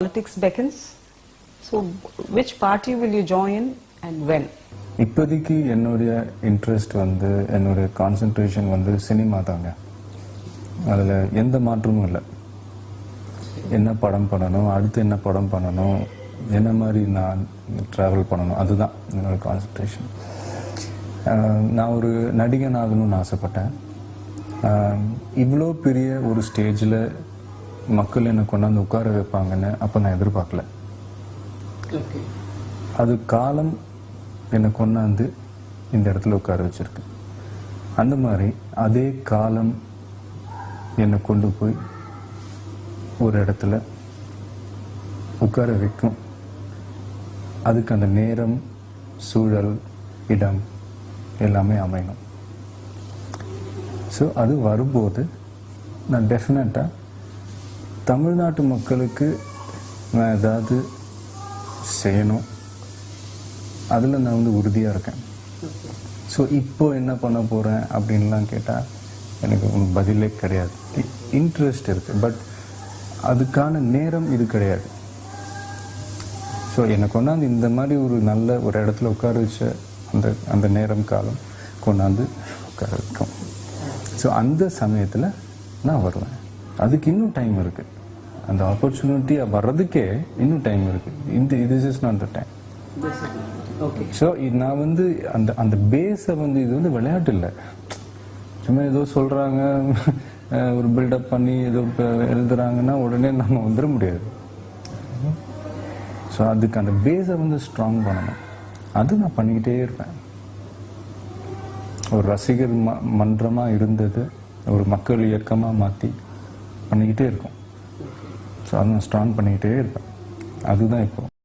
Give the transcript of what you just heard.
politics beckons. So, which party will you join and when? இப்போதைக்கு என்னுடைய interest வந்து என்னுடைய கான்சென்ட்ரேஷன் வந்து சினிமா தாங்க அதில் எந்த மாற்றமும் இல்லை என்ன படம் பண்ணணும் அடுத்து என்ன படம் பண்ணணும் என்ன மாதிரி நான் ட்ராவல் பண்ணணும் அதுதான் என்னோட கான்சென்ட்ரேஷன் நான் ஒரு நடிகன் ஆகணும்னு ஆசைப்பட்டேன் இவ்வளோ பெரிய ஒரு ஸ்டேஜில் மக்கள் என்னை கொண்டாந்து உட்கார வைப்பாங்கன்னு அப்போ நான் எதிர்பார்க்கல. அது காலம் என்னை கொண்டாந்து இந்த இடத்துல உட்கார வச்சிருக்கு. அந்த மாதிரி அதே காலம் என்னை கொண்டு போய் ஒரு இடத்துல உட்கார வைக்கும். அதுக்கு அந்த நேரம் சூழல் இடம் எல்லாமே அமையணும். ஸோ அது வரும்போது நான் டெஃபினட்டாக தமிழ்நாட்டு மக்களுக்கு நான் ஏதாவது செய்யணும். அதில் நான் வந்து உறுதியாக இருக்கேன். ஸோ இப்போ என்ன பண்ண போகிறேன் அப்படின்லாம் கேட்டால் எனக்கு பதிலே கிடையாது. இன்ட்ரெஸ்ட் இருக்குது பட் அதுக்கான நேரம் இது கிடையாது. ஸோ என்னை கொண்டாந்து இந்த மாதிரி ஒரு நல்ல ஒரு இடத்துல உட்கார வச்ச அந்த அந்த நேரம் காலம் கொண்டாந்து உட்கார வைக்கும். ஸோ அந்த சமயத்தில் நான் வருவேன். அதுக்கு இன்னும் டைம் இருக்குது அந்த ஆப்பர்ச்சுனிட்டி வர்றதுக்கே இன்னும் டைம் இருக்குது இந்த இது is not the time. So நான் வந்து அந்த அந்த பேஸை வந்து இது வந்து விளையாட்டு இல்லை. சும்மா ஏதோ சொல்கிறாங்க ஒரு பில்டப் பண்ணி ஏதோ எழுதுறாங்கன்னா உடனே நம்ம வந்துட முடியாது. ஸோ அதுக்கு அந்த பேஸை வந்து ஸ்ட்ராங் பண்ணணும். அது நான் பண்ணிக்கிட்டே இருப்பேன். ஒரு ரசிகர் ம மன்றமாக இருந்தது ஒரு மக்கள் இயக்கமாக மாற்றி பண்ணிக்கிட்டே இருக்கும். ஸோ அதை நான் ஸ்ட்ராங் பண்ணிக்கிட்டே இருப்பேன். அதுதான் இப்போது